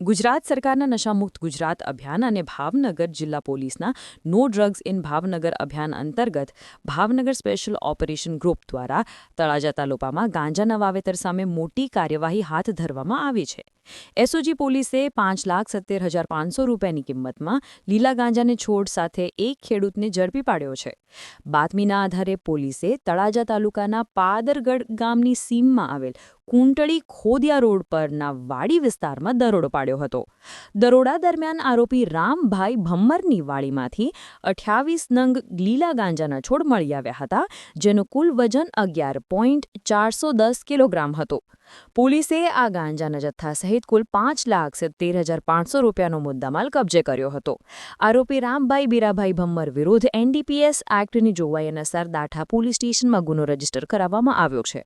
ગુજરાત સરકારના નશામુક્ત ગુજરાત અભિયાન અને ભાવનગર જિલ્લા પોલીસના નો ડ્રગ્સ ઇન ભાવનગર અભિયાન અંતર્ગત ભાવનગર સ્પેશિયલ ઓપરેશન ગ્રુપ દ્વારા તળાજા તાલુકામાં ગાંજાના વાવેતર સામે મોટી કાર્યવાહી હાથ ધરવામાં આવી છે. એસઓજી પોલીસે પાંચ લાખ સત્તેર હજાર પાંચસો રૂપિયાની કિંમતમાં લીલા ગાંજાને છોડ સાથે એક ખેડૂતને ઝડપી પાડ્યો છે. બાતમીના આધારે પોલીસે તળાજા તાલુકાના પાદરગઢ ગામની સીમમાં આવેલ કુંટળી ખોદિયા રોડ પરના વાડી વિસ્તારમાં દરોડો પાડ્યો હતો. દરોડા દરમિયાન આરોપી રામભાઈ ભમ્મરની વાડીમાંથી અઠ્યાવીસ નંગ લીલા ગાંજાના છોડ મળી આવ્યા હતા, જેનું કુલ વજન અગિયાર પોઈન્ટ ચારસો દસ કિલોગ્રામ હતો. પોલીસે આ ગાંજાના જથ્થા સહિત કુલ પાંચ લાખ સિત્તેર હજાર પાંચસો રૂપિયાનો મુદ્દામાલ કબજે કર્યો હતો. આરોપી રામભાઈ બીરાભાઈ ભમ્મર વિરુદ્ધ એનડીપીએસ એક્ટની જોગવાઈ અનુસાર દાઠા પોલીસ સ્ટેશનમાં ગુનો રજિસ્ટર કરાવવામાં આવ્યો છે.